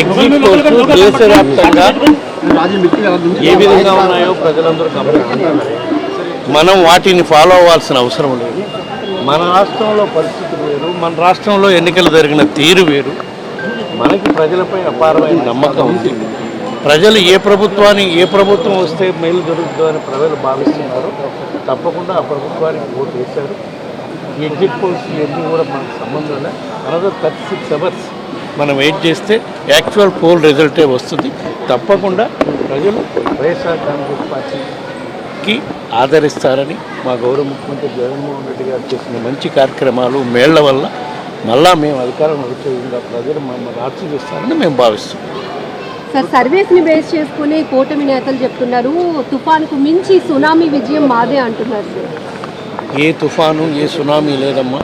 Exit polls దేశవ్యాప్తంగా ఏ విధంగా ఉన్నాయో ప్రజలందరూ గమనిస్తున్నారు మనం వాటిని ఫాలో అవ్వాల్సిన అవసరం లేదు. మన రాష్ట్రంలో పరిస్థితులు వేరు మన రాష్ట్రంలో ఎన్నికలు జరిగిన తీరు వేరు. మనకి ప్రజలపై అపారమైన నమ్మకం ఉంది. ప్రజలు ఏ ప్రభుత్వాన్ని ఏ ప్రభుత్వం వస్తే మేలు జరుగుతుందని ప్రజలు భావిస్తున్నారో. తప్పకుండా ఆ ప్రభుత్వానికి ఓటు వేశారు. ఎగ్జిట్ పోల్స్ ఇవన్నీ కూడా మనకు సంబంధం లేదు. అనదర్ థర్టీ సిక్స్ అవర్స్ మనం వెయిట్ చేస్తే యాక్చువల్ పోల్ రిజల్టే వస్తుంది. తప్పకుండా ప్రజలు వైఎస్ఆర్ కాంగ్రెస్ పార్టీకి ఆదరిస్తారని మా గౌరవ ముఖ్యమంత్రి జగన్మోహన్ రెడ్డి గారు చేసిన మంచి కార్యక్రమాలు మేళ్ళ వల్ల మళ్ళా మేము అధికారం వచ్చే విధంగా ప్రజలు మమ్మల్ని ఆశీర్వదిస్తారని మేము భావిస్తున్నాం. సార్ సర్వేస్ని బేస్ చేసుకుని కూటమి నేతలు చెప్తున్నారు తుఫాన్కు మించి సునామీ విజయం మాదే అంటున్నారు సార్. ఏ తుఫాను ఏ సునామీ లేదమ్మా.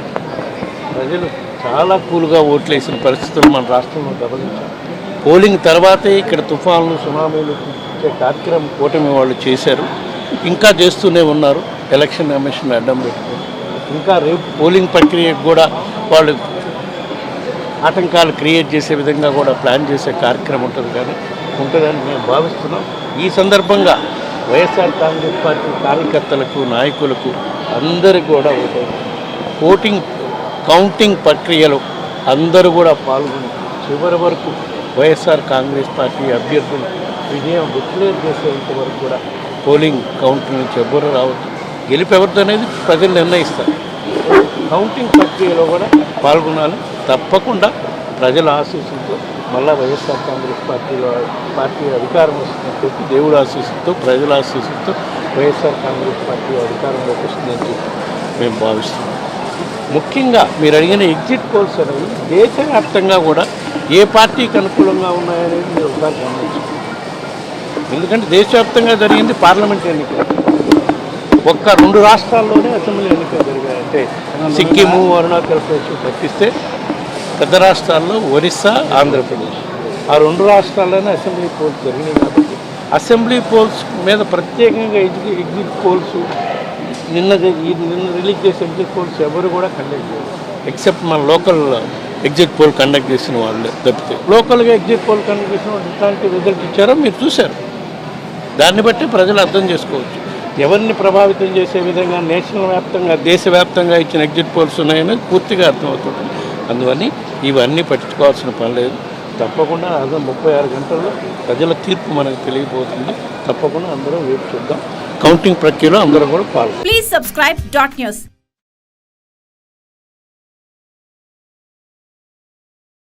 ప్రజలు చాలా కూల్గా ఓట్లేసిన పరిస్థితులు మన రాష్ట్రంలో గమనించాం పోలింగ్ తర్వాతే ఇక్కడ తుఫాన్లు సునామీలు ఇచ్చే కార్యక్రమం కూటమి వాళ్ళు చేశారు. ఇంకా చేస్తూనే ఉన్నారు. ఎలక్షన్ కమిషన్ అడ్డం పెట్టుకుని ఇంకా రేపు పోలింగ్ ప్రక్రియకు కూడా వాళ్ళు ఆటంకాలు క్రియేట్ చేసే విధంగా కూడా ప్లాన్ చేసే కార్యక్రమం ఉంటుంది కానీ ఉంటుందని మేము భావిస్తున్నాం. ఈ సందర్భంగా వైఎస్ఆర్ కాంగ్రెస్ పార్టీ కార్యకర్తలకు నాయకులకు అందరికీ కూడా ఓటింగ్ కౌంటింగ్ ప్రక్రియలో అందరూ కూడా పాల్గొని చివరి వరకు వైఎస్ఆర్ కాంగ్రెస్ పార్టీ అభ్యర్థులు విజయం డిక్లేర్ చేసేంత వరకు కూడా పోలింగ్ కౌంటర్ నుంచి ఎవ్వరు రావచ్చు గెలుపు అనేది ప్రజలు నిర్ణయిస్తారు. కౌంటింగ్ ప్రక్రియలో కూడా పాల్గొనాలి. తప్పకుండా ప్రజల ఆశీస్సులతో మళ్ళా వైఎస్ఆర్ కాంగ్రెస్ పార్టీలో పార్టీ అధికారం వస్తుందని చెప్పి దేవుడు ఆశీస్సులతో ప్రజల ఆశీస్సులతో వైఎస్ఆర్ కాంగ్రెస్ పార్టీ అధికారంలోకి వస్తుందని చెప్పి మేము భావిస్తున్నాం. ముఖ్యంగా మీరు అడిగిన ఎగ్జిట్ పోల్స్ అనేవి దేశవ్యాప్తంగా కూడా ఏ పార్టీకి అనుకూలంగా ఉన్నాయనేది మీరు ఒకసారి గమనించారు ఎందుకంటే దేశవ్యాప్తంగా జరిగింది పార్లమెంట్ ఎన్నికలు. ఒక్క రెండు రాష్ట్రాల్లోనే అసెంబ్లీ ఎన్నికలు జరిగాయంటే సిక్కిము అరుణాచల్ ప్రదేశ్ తప్పిస్తే పెద్ద రాష్ట్రాల్లో ఒరిస్సా ఆంధ్రప్రదేశ్. ఆ రెండు రాష్ట్రాల్లోనే అసెంబ్లీ పోల్స్ జరిగినాయి కాబట్టి అసెంబ్లీ పోల్స్ మీద ప్రత్యేకంగా ఎగ్జిట్ పోల్స్ నిన్న ఈ నిన్న రిలీజ్ చేసే ఎగ్జిట్ పోల్స్ ఎవరు కూడా కండక్ట్ చేయరు ఎక్సెప్ట్ మన లోకల్ ఎగ్జిట్ పోల్ కండక్ట్ చేసిన వాళ్ళు తప్పితే. లోకల్గా ఎగ్జిట్ పోల్ కండక్ట్ చేసిన వాళ్ళు ఎట్లాంటి రిజల్ట్ ఇచ్చారో మీరు చూశారు. దాన్ని బట్టి ప్రజలు అర్థం చేసుకోవచ్చు. ఎవరిని ప్రభావితం చేసే విధంగా నేషనల్ వ్యాప్తంగా దేశవ్యాప్తంగా ఇచ్చిన ఎగ్జిట్ పోల్స్ ఉన్నాయనేది పూర్తిగా అర్థమవుతుంది. అందువని ఇవన్నీ పట్టించుకోవాల్సిన పని లేదు. తప్పకుండా అదే ముప్పై ఆరు గంటల్లో ప్రజల తీర్పు మనకు తెలియబోతుంది. తప్పకుండా అందరూ వేపు చూద్దాం. కౌంటింగ్ ప్రక్రియలో అందరూ కూడా పాల్గొంటాం Please subscribe dot news